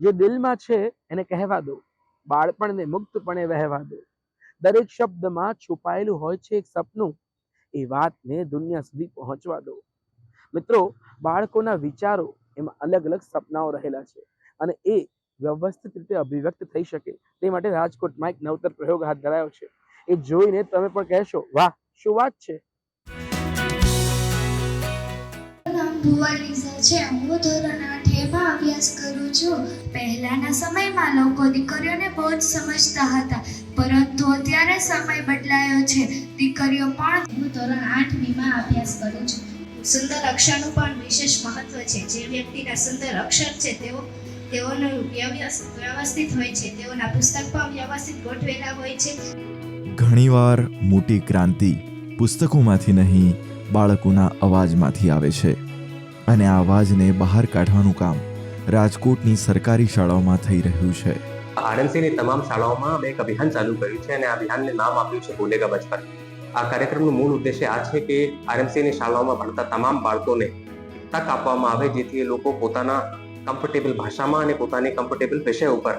જે દિલમાં છે, એને કહેવા દો. બાળપણને મુક્તપણે વહેવા દો. દરેક શબ્દમાં છુપાયેલું હોય છે એક સપનું. એ વાતને દુનિયા સુધી પહોંચવા દો. મિત્રો, બાળકોના વિચારો એમાં અલગ અલગ સપનાઓ રહેલા છે અને એ વ્યવસ્થિત રીતે અભિવ્યક્ત થઈ શકે. તે માટે રાજકોટમાં એક નવતર પ્રયોગ હાથ ધરાયો છે. એ જોઈને તમે પણ કહેશો, વાહ, શું વાત છે? નામ છે, હું ધોરણ આઠેમાં અભ્યાસ કરું છું. પહેલાના સમયમાં લોકો દીકરીઓને બહુ જ સમજતા હતા, પરંતુ અત્યારે સમય બદલાયો છે. દીકરીઓ પણ હું ધોરણ આઠમીમાં અભ્યાસ કરું છું. સુંદર અક્ષરનું પણ વિશેષ મહત્વ છે. જે વ્યક્તિના સુંદર અક્ષર છે, તેઓ, તેઓનું વ્યવસ્થિત હોય છે. તેઓના પુસ્તક પણ વ્યવસ્થિત ગોઠવેલા હોય છે. ઘણીવાર મોટી ક્રાંતિ પુસ્તકોમાંથી નહીં, બાળકોના અવાજમાંથી આવે છે. અને આ અવાજને બહાર કાઢવાનું કામ રાજકોટની સરકારી શાળાઓમાં થઈ રહ્યું છે. આરએમસીની તમામ શાળાઓમાં અમે એક અભિયાન ચાલુ કર્યું છે અને આ અભિયાનને નામ આપ્યું છે બોલેગા બચપન આ કાર્યક્રમનું મૂળ ઉદ્દેશ્ય આ છે કે આરએમસીની શાળાઓમાં ભણતા તમામ બાળકોને તક આપવામાં આવે, જેથી એ લોકો પોતાના કમ્ફર્ટેબલ ભાષામાં અને પોતાની કમ્ફર્ટેબલ વિષય ઉપર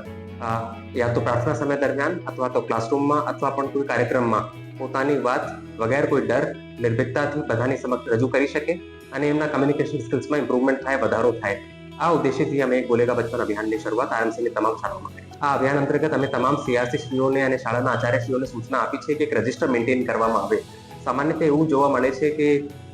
યા તો પ્રાર્થના સમય દરમિયાન અથવા તો ક્લાસરૂમમાં અથવા પણ કોઈ કાર્યક્રમમાં પોતાની વાત વગેરે કોઈ ડર, નિર્ભિકતાથી બધાની સમક્ષ રજૂ કરી શકે. અને એમના કમ્યુનિકેશન સ્કિલ્સમાં ઇમ્પ્રુવમેન્ટ થાય, વધારો થાય. આ ઉદ્દેશ્યથી અમે ગોલેગા બચપન અભિયાનની શરૂઆત આરએમસીની તમામ શાળાઓમાં કરી. આ અભિયાન અંતર્ગત અમે તમામ સીઆરસી શ્રીઓને અને શાળાના આચાર્યશ્રીઓને સૂચના આપી છે કે એક રજિસ્ટર મેન્ટેન કરવામાં આવે. સામાન્યતઃ એવું જોવા મળે છે કે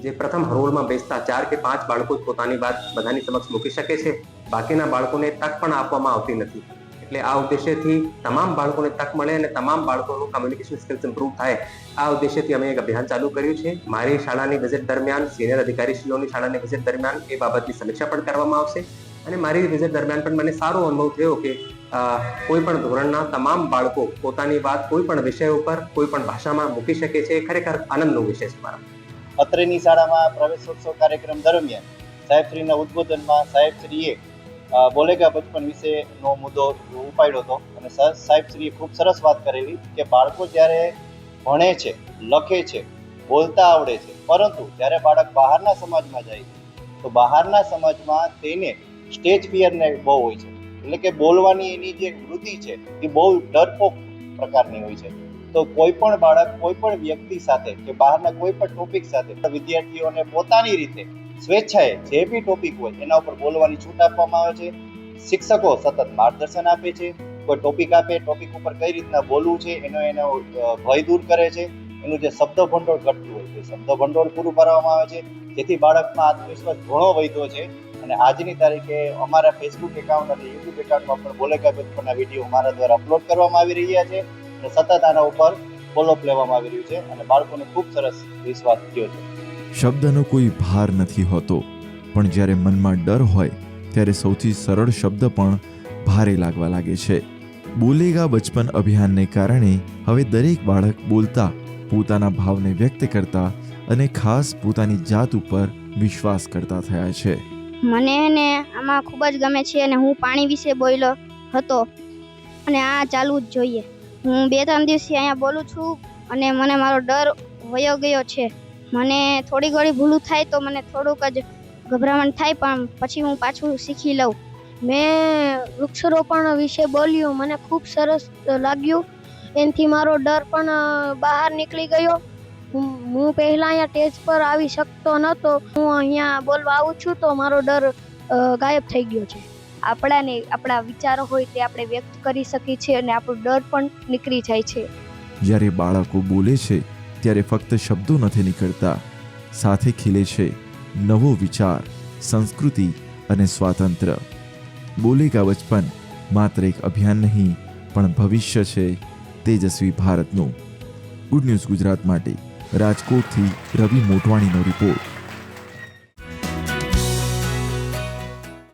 જે પ્રથમ હરોળમાં બેસતા ચાર કે પાંચ બાળકો પોતાની વાત બધાની સમક્ષ મૂકી શકે છે. બાકીના બાળકોને તક પણ આપવામાં આવતી નથી. એટલે આ ઉદ્દેશ્યથી તમામ બાળકોને તક મળે અને તમામ બાળકોનું કમ્યુનિકેશન સ્કિલ્સ ઇમ્પ્રૂવ થાય. આ ઉદ્દેશ્યથી અમે એક અભિયાન ચાલુ કર્યું છે. મારી શાળાની વિઝિટ દરમિયાન સિનિયર અધિકારીશ્રીઓની શાળાની વિઝિટ દરમિયાન એ બાબતની સમીક્ષા પણ કરવામાં આવશે. અને મારી વિઝિટ દરમિયાન પણ મને સારો અનુભવ થયો કે કોઈ પણ ધોરણના તમામ બાળકો પોતાની વાત કોઈ પણ વિષય ઉપર કોઈ પણ ભાષામાં મૂકી શકે છે. ખરેખર આનંદનો વિષય છે મારા. અત્રેની શાળામાં પ્રવેશોત્સવ કાર્યક્રમ દરમિયાન સાહેબશ્રીના ઉદ્બોધનમાં સાહેબશ્રીએ બોલેગા બચપન વિશેનો મુદ્દો ઉપાડ્યો હતો અને સાહેબ સાહેબશ્રીએ ખૂબ સરસ વાત કરેલી કે બાળકો જ્યારે ભણે છે, લખે છે, બોલતા આવડે છે, પરંતુ જ્યારે બાળક બહારના સમાજમાં જાય છે, તો બહારના સમાજમાં તેને સ્ટેજ ફિયરને બહુ હોય છે. એટલે કે બોલવાની એની જે વૃત્તિ છે, એ બહુ ડરપોક પ્રકારની હોય છે. તો કોઈ પણ બાળક, કોઈ પણ વ્યક્તિ સાથે કે બહારના કોઈ પણ ટોપિક સાથે વિદ્યાર્થીઓને પોતાની રીતે સ્વેચ્છાએ જે બી ટોપિક હોય એના ઉપર બોલવાની છૂટ આપવામાં આવે છે. શિક્ષકો સતત માર્ગદર્શન આપે છે. કોઈ ટોપિક આપે, ટોપિક ઉપર કઈ રીતના બોલવું છે, એનો એનો ભય દૂર કરે છે. એનું જે શબ્દ ભંડોળ ઘટતું હોય છે, શબ્દ ભંડોળ પૂરું પાડવામાં આવે છે. જેથી બાળકમાં આત્મવિશ્વાસ ઘણો વધ્યો છે. અને આજની તારીખે અમારા ફેસબુક એકાઉન્ટ અને યુટ્યુબ એકાઉન્ટમાં પણ બોલેકા બચપનના વીડિયો અમારા દ્વારા અપલોડ કરવામાં આવી રહ્યા છે. અને સતત આના ઉપર ફોલોઅપ લેવામાં આવી રહ્યું છે. અને બાળકોને ખૂબ સરસ વિશ્વાસ થયો છે. શબ્દનો કોઈ ભાર નથી હોતો. પણ જ્યારે મનમાં ડર હોય, ત્યારે સૌથી સરળ શબ્દ પણ ભારે લાગવા લાગે છે. બોલેગા બચપન અભિયાનને કારણે હવે દરેક બાળક બોલતા, પોતાના ભાવને વ્યક્ત કરતા અને ખાસ પોતાની જાત ઉપર વિશ્વાસ કરતા થયા છે. મને ને આમાં ખૂબ જ ગમે છે અને હું પાણી વિશે બોલ્યો હતો. અને આ ચાલવું જ જોઈએ. હું બે ત્રણ દિવસથી અહીંયા બોલું છું અને મને મારો ડર વયો ગયો છે. મને થોડી ઘણી ભૂલું થાય તો મને થોડુંક જ ગભરામણ થાય, પણ પછી હું પાછું શીખી લઉં. મેં વૃક્ષારોપણ વિશે બોલ્યું, મને ખૂબ સરસ લાગ્યું. એનાથી મારો ડર પણ બહાર નીકળી ગયો. હું પહેલાં અહીંયા સ્ટેજ પર આવી શકતો નહોતો. હું અહીંયા બોલવા આવું છું તો મારો ડર ગાયબ થઈ ગયો છે. આપણાને, આપણા વિચારો હોય તે આપણે વ્યક્ત કરી શકીએ છીએ અને આપણો ડર પણ નીકળી જાય છે. જ્યારે બાળકો બોલે છે ત્યારે ફક્ત શબ્દો નથી નીકળતા. સાથે ખીલે છે નવો વિચાર, સંસ્કૃતિ અને સ્વાતંત્ર્ય બોલેગા બચપન માત્ર એક અભિયાન નહીં, પણ ભવિષ્ય છે તેજસ્વી ભારતનું. ગુડ ન્યૂઝ ગુજરાત માટે રાજકોટથી રવિ મોટવાણીનો રિપોર્ટ.